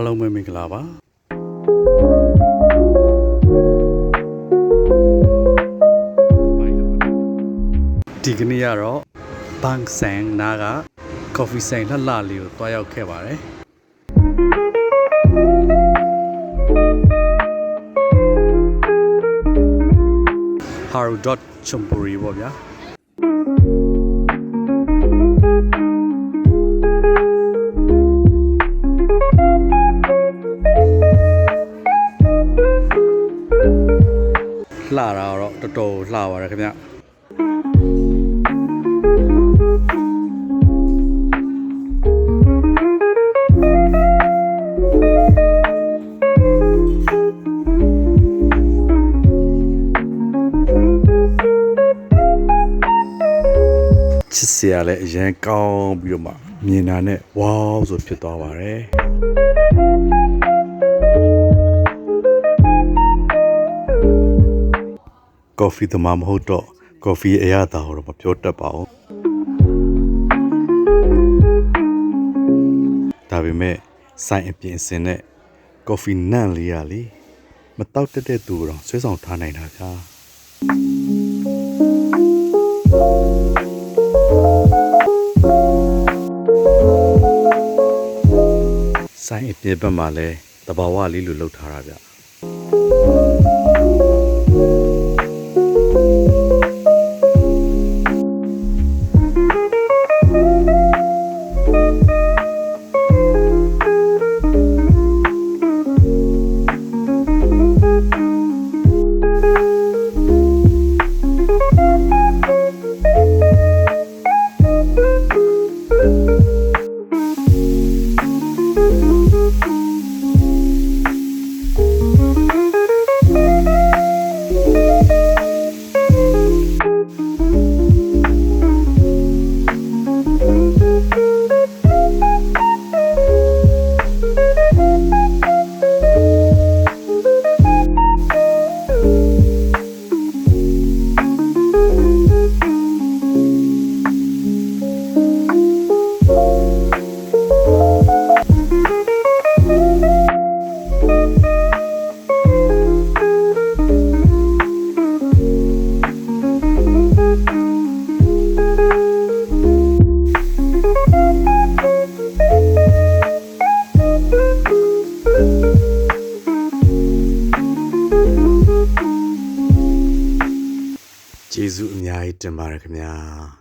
အားလုံးပဲမင်္ဂလာပါဒီကနေ့ကတော့ဘန်ဆန်နာကကော်ဖီဆိုင်လှလှလေးကိုတွားရောက်ခဲ့ပါတယ်ဟာရူဒတ်ချွန်ပူရီပေါ့ဗျာ လှတာတော့တော်တော်လှပါတယ်ခင်ဗျချစ်စရာလည်းအရင်ကောင်းပြီးတော့မှမြင်တာနဲ့ဝေါးဆိုဖြစ်သွားပါတယ် ကော်ဖီသမားမဟုတ်တော့ကော်ဖီအရသာတော့မပြောတတ်ပါဘူးဒါပေမဲ့ဆိုင်အပြင်အစင်နဲ့ကော်ဖီနန့်လေးရလေမတောက်တတ်တဲ့သူတော့ဆွဲဆောင်ထားနိုင်တာဗျာဆိုင်အပြင်ဘက်မှာလဲတဘာဝလေးလိုလှုပ်ထားတာဗျ ကျေးဇူးအများကြီးတင်ပါတယ်ခင်ဗျာ